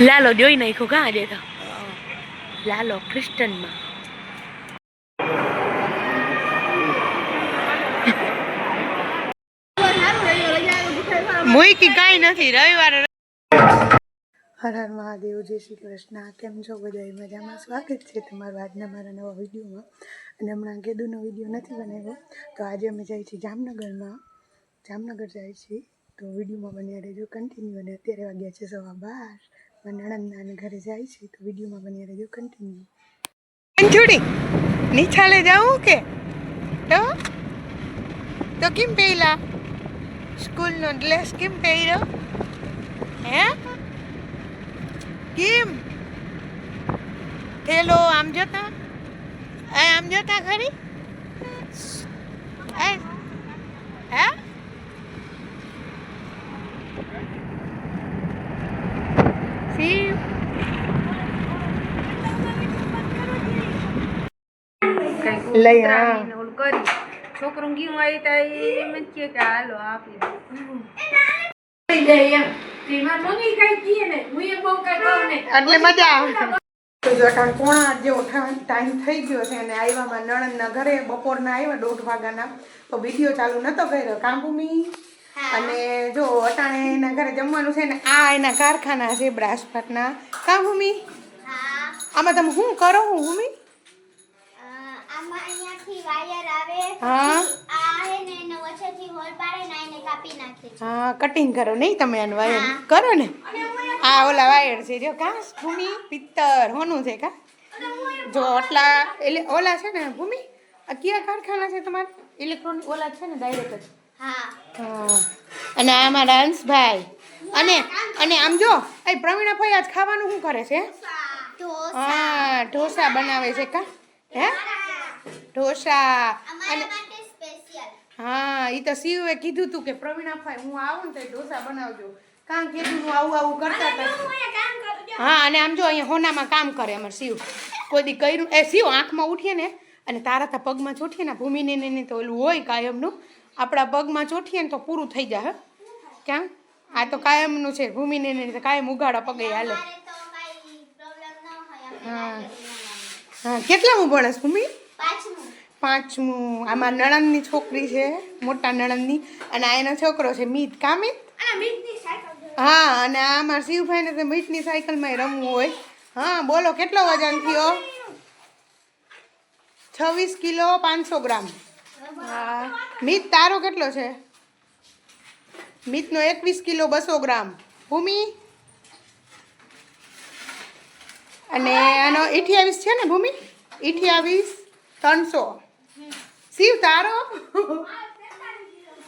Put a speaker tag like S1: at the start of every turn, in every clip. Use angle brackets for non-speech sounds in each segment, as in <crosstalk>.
S1: લાલો જોઈ નાખ્યો કા આજે તો? લાલો ક્રિસ્ટનમાં મુઈકી કાંઈ નથી, રવિવારે હર હર મહાદેવ, જય શ્રી કૃષ્ણ. કેમ છો બધા? મજામાં? સ્વાગત છે તમારું આજના મારા નવા વિડીયોમાં. અને હમણાં ગેદુનો વીડિયો નથી બનાવ્યો. તો આજે અમે જઈએ છીએ જામનગરમાં. જામનગર જાય છીએ. તો વિડીયોમાં બન્યા રહેજો કન્ટિન્યુ અને અત્યારે વાગ્યા છે સવા બાર. નણંદના ઘરે જાય છે, તો વિડીયોમાં બની રહેજો કન્ટિન્યુ છોડી નિછાલે જાઉં કે? તો? તો કેમ પહેલા? સ્કૂલનો ડ્રેસ કેમ પહેર્યો? હે? કેમ? થેલો આમ જતા? એ, આમ જતા ખરી? હે સી લઈ હા.
S2: કરી છોકરું ગયું આવી એમ જ કહે કે હાલો આપી
S1: એટલે મજા જો જેવો ટાઈમ થઈ ગયો છે અને આવ્યામાં નણંદના ઘરે બપોરના આવ્યા દોઢ વાગ્યાના તો વીડિયો ચાલુ નતો કર્યો. કાંભૂમિ અને જો અટાણે એના ઘરે જમવાનું છે ને આ એના કારખાના છે બ્રાસપાટના કાંભૂમિ આમાં તમે શું કરો હું ભૂમિ
S3: અ, આમાં અહીંયાથી વાયર આવે
S1: હા.
S3: આ ને વચ્ચેથી હોલ પાડે ને એને કાપી નાખે.
S1: હા કટિંગ કરો નહીં તમે આનું વાયર. કરો ને. આ ઓલા વાયર છે જો કા ભૂમિ પિત્તર હોનું છે કા? જો આટલા એટલે ઓલા છે ને ભૂમિ આ કયા કારખાના છે તમારે? ઇલેક્ટ્રોનિક ઓલા છે ને ડાયરેક્ટ જ. અને આ મારા અંશભાઈ અને અને આમ જો એ પ્રવીણા ભાઈ આજ ખાવાનું શું કરે છે? હા ઢોસા બનાવે છે કા? હે? ઢોસા. અને હા એ તો શિવે કીધું તું કે પ્રવીણા ભાઈ હું આવું ને તો ઢોસા બનાવજો. કામ કીધું હું આવું આવું કરતા હતા. હા અને આમ જો અહીંયા હોનામાં કામ કરે અમારે શિવ. કોઈ દી કર્યું એ શિવ આંખમાં ઉઠીએ ને અને તારા તા પગમાં ચોઠીએ ને ભૂમિને ને તો ઓલું હોય કાયમનું. આપણા પગમાં ચોઠીએ ને તો પૂરું થઈ જાય હે. ક્યાં? આ તો કાયમનું છે ભૂમિને ને કાયમ ઉગાડા પગે હાલે.
S3: હોય
S1: હા.
S3: કેટલા હું
S1: હા કેટલામું ભણસ ભૂમિ?
S3: પાંચમું.
S1: આમાં નણંદની છોકરી છે મોટા નણંદની. અને આ એનો છોકરો છે મીત. કામિત હા અને આ મારા શિવભાઈને તો મીટની સાયકલમાં રમવું હોય. હા બોલો કેટલો વજન થયો? છવ્વીસ કિલો પાંચસો ગ્રામ. હા મીત તારો કેટલો છે? મીતનો એકવીસ કિલો બસો ગ્રામ. ભૂમિ? અને આનો અઠ્યાવીસ છે ને ભૂમિ? અઠ્યાવીસ ત્રણસો. શિવ તારો <laughs>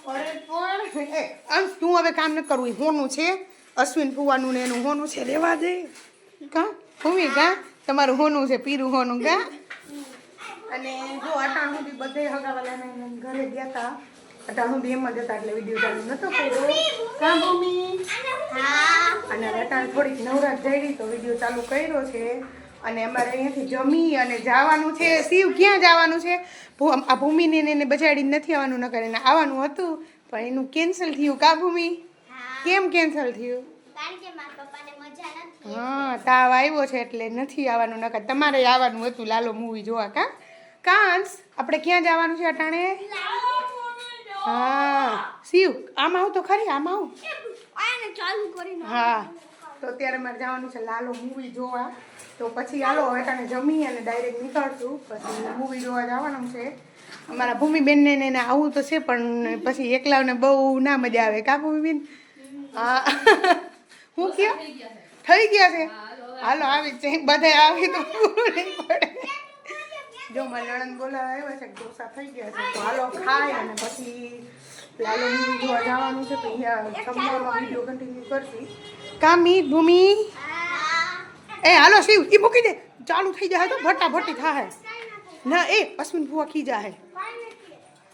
S1: અરે પણ. એ અંશ તું હવે કામ ન કરવું હોનું છે. અશ્વિન ફુવાનું ને એનું હોનું છે. રેવા દે. કા? ભૂમિ કા? તમારું હોનું છે પીરું હોનું કા? અને જો અટાણ સુધી બધે હગાવાલાના ઘરે ગયા હતા અટાણ સુધી એમ જ હતા એટલે વીડિયો ચાલુ નતો કર્યો. કા ભૂમિ?
S3: હા.
S1: અને અટાણ થોડીક નવરાત જઈ તો વીડિયો ચાલુ કર્યો છે. અને અમારે અહીંયાથી જમી અને જવાનું છે. શિવ ક્યાં જવાનું છે? આ ભૂમિને એને બજાડીને નથી આવવાનું ન કરીને આવવાનું હતું પણ એનું કેન્સલ થયું. કા ભૂમિ? કેમ કેન્સલ થયું? હા તાવ આવ્યો છે એટલે નથી આવવાનું નકર તમારે આવવાનું હતું લાલો મૂવી જોવા કા? કાંસ આપણે ક્યાં જવાનું છે અટાણે? હા શિવ આમ આવું તો ખરી આમ આવું.
S3: ચાલુ
S1: હા. તો અત્યારે મારે જવાનું છે લાલો મૂવી જોવા. તો પછી હાલો, હવે તને જમી અને ડાયરેક્ટ નીકળશું. પછી મૂવી જોવા જવાનું છે. અમારા ભૂમિબેનને ને એને આવું તો છે, પણ પછી એકલાને બહુ ના મજા આવે. કા ભૂમિબેન? હા. હું કયો? થઈ ગયા છે? હાલો, આવી છે. બધે આવી તો જો, મારા નણંદ બોલાવા આવ્યા છે, ઢોસા થઈ ગયા છે. તો હાલો, ખાય અને પછી લાલો મૂવી જોવા જવાનું છે, તો અહીંયા જમવામાં વીડિયો કન્ટિન્યુ કરશી. કામી ભૂમિ? એ હાલો શિવ એ મૂકી દે. ચાલુ થઈ જાય તો ફટાફટી થાય. ના એ અશ્વિન ભુવા ખી જાય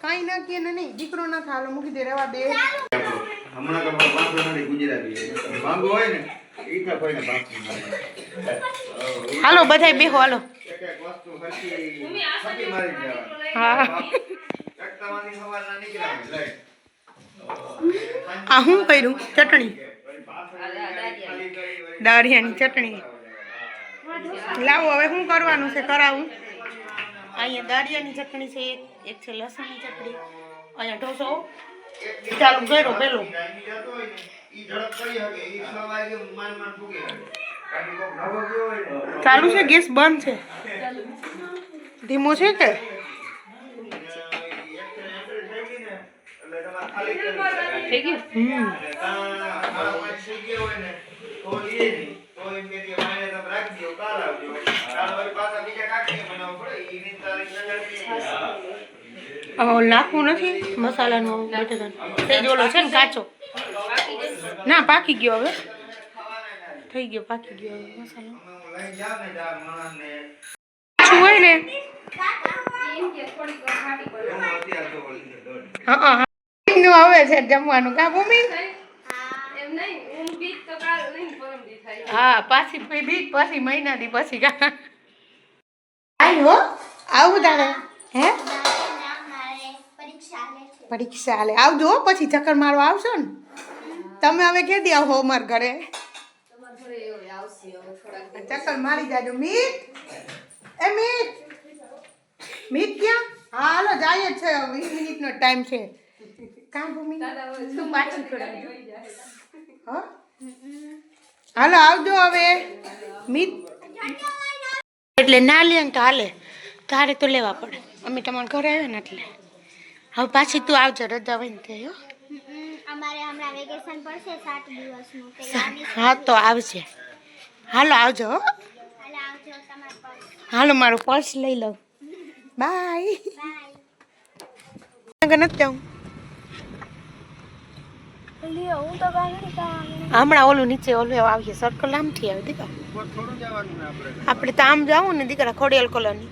S1: કાંઈ ના કે નહીં દીકરો ના થાય મૂકી દે રેવા બે
S4: હમણાં તો પણ નથી ગુજરાતી. માંગો હોય ને
S1: હાલો બધાય બેહો હાલો. હા.
S4: ચટકાવાની સવાર ના નીકળ્યા હોય, લઈ.
S1: આ શું કર્યું? ચટણી. દાળિયાની ચટણી. લાવો, હવે શું કરવાનું છે? કરાવું. અહીંયા દાળિયાની ચટણી છે, એક છે લસણની ચટણી. અહીંયા ઢોસો. ચાલુ કર્યો પેલો ચાલુ છે? ગેસ બંધ છે. ધીમો છે કે?
S2: થઈ ગયું
S1: માન હવે ઓલું નાખવું નથી. મસાલાનો બટેકાનો સેજ ઓલો છે ને કાચો. ના પાકી ગયો હવે. થઈ ગયો પાકી ગયો હવે મસાલો. શું હોય ને. હા હા હવે છે જમવાનું. કા ભૂમિ
S2: એમ નહીં. હું બીજ તો કાલ નહીં
S1: હા પાછી બીજ પછી મહિના દી પછી કા હો આવું તારે હે?
S3: પરીક્ષા
S1: હાલે. આવજો હો, પછી ચક્કર મારવા આવશો ને? તમે હવે કેદી આવો અમાર ઘરે? ચક્કર મારી જાજો. મીત એ મીત. મીત ક્યાં? હા હાલો જાય જ છે. વીસ મિનિટનો ટાઈમ છે. કાં ભૂમિ? તું પાછી હો? હાલો આવજો હવે. મિત એટલે ના લે ને તો હાલે. તારે તો લેવા પડે. અમે તમારા ઘરે આવ્યા ને એટલે. હવે પાછી તું આવજો રજા હોય ને હો. હા તો આવજે. હાલો આવજો હો.
S3: હાલે
S1: મારું પર્સ લઈ લઉં. બાય
S3: બાય
S1: નથી જાઉં હમણાં ઓલું નીચે ઓલું આવીએ સર્કલ આમથી આવે દીકરા. આપણે. તો આમ જવું ને દીકરા ખોડિયાલ કોલોની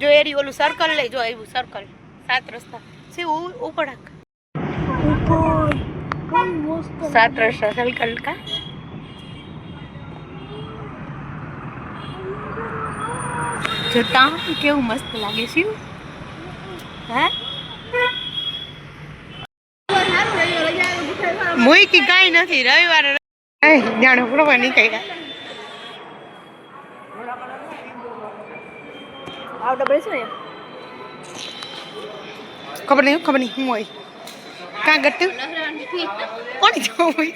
S1: જો એરી ઓલું સર્કલ લઈ જો આવ્યું સર્કલ સાત રસ્તા. છે ઉપડાક સાત રસ્તા સર્કલ કા? જોતા કેવું મસ્ત લાગે છે હે? મોઈકી કઈ નથી રવિવારે એ જાણો પ્રભા નીકળ્યા. ખબર નહીં ખબર નહીં હું હોય. કાં ગટ્ટુ? કોણ જોવું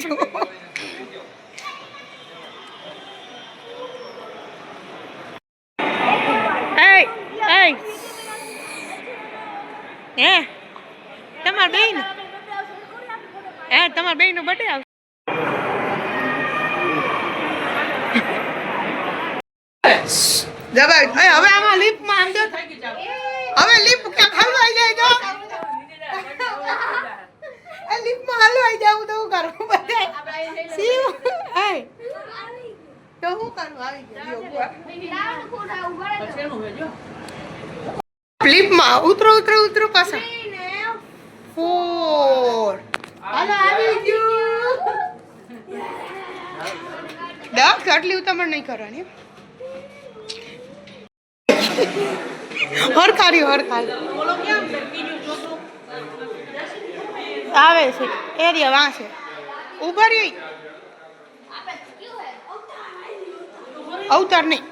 S1: હે? તમાર બેન? હે તમારા બેનનું બટે આવ હવે આમાં લીપમાં આમ જો. હવે લીપ ક્યાંક હલવાઈ જાય તો એ લીપમાં હલવાઈ જાવું તો હું કરું બધા શિવ એ તો હું કરું આવી ગયો લીપમાં ઉતરો ઉતરો ઉતરો પાછા ફોર હાલો આવી ગયું દસ આટલી ઉતામણ નહીં કરવાની. હરખારી હરખારી. આવે છે, એરિયા વાંસે ઊભા રહી. અવતાર નહીં.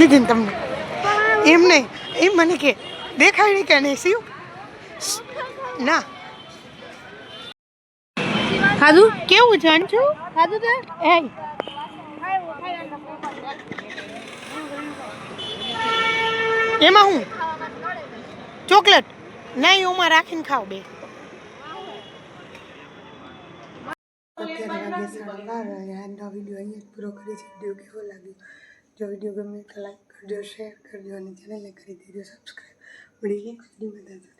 S1: દીધી ને તમને. એમ નહીં. એમ મને કે દેખાડી કે નહીં શિવ? ના.
S2: ખાધું?
S1: કેવું જાણશું
S2: ખાધું તો
S1: એ એમાં હું? ચોકલેટ? નહીં ઓમાં રાખીને ખાવ બે. અત્યારે વાગે બાર અને આજનો વીડિયો અહીંયા જ પૂરો કરી છે. વીડિયો કેવો લાગ્યો? જો વીડિયો ગમે તો લાઈક કરજો શેર કરજો અને ચેનલને કરી દેજો સબસ્ક્રાઈબ મળીએ સુધી વિડીયોમાં